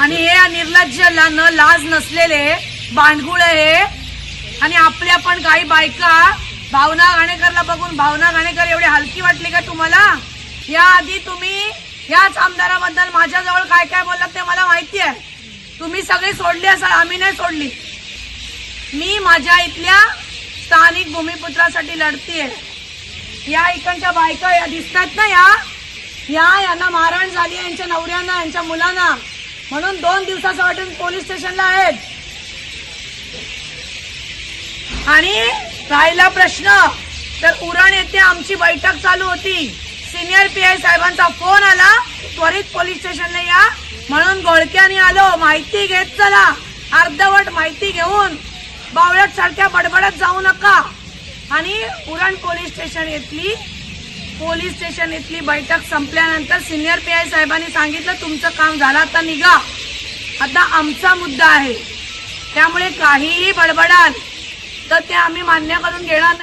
आणि हे निर्लज्ज न लाज नसलेले बांडगुळ हे. आणि आपल्या पण काही बायका भावना घाणेकरला बघून भावना घाणेकर एवढी हलकी वाटली का तुम्हाला? या आधी तुम्ही याच आमदाराबद्दल माझ्याजवळ काय काय बोललात ते मला माहिती आहे. तुम्ही सगळी सोडली असाल आम्ही नाही सोडली. मी माझ्या इथल्या स्थानिक भूमिपुत्रासाठी लढतीये. या इकडच्या बायका या दिसतात ना या? या यांना मारण झाली यांच्या नवऱ्यांना यांच्या मुलांना. म्हणून दोन दिवसाचं वाटून पोलीस स्टेशनला आहेत. आणि राहिला प्रश्न तर उरण येथे आमची बैठक चालू होती. सिनियर पी आय साहेबांचा फोन आला त्वरित पोलीस स्टेशनला या. म्हणून गोळक्याने आलो माहिती घेत चला. अर्धवट माहिती घेऊन बावळट सारख्या बडबडत जाऊ नका. आणि उरण पोलीस स्टेशन येतली. पोलीस स्टेशन इथली बैठक संपल्यानंतर सिनियर पी आय साहेबांनी सांगितलं तुमचं काम झालं आता निघा. आता आमचा मुद्दा आहे. त्यामुळे काहीही बडबडाल तर ते आम्ही मान्य करून घेणार नाही.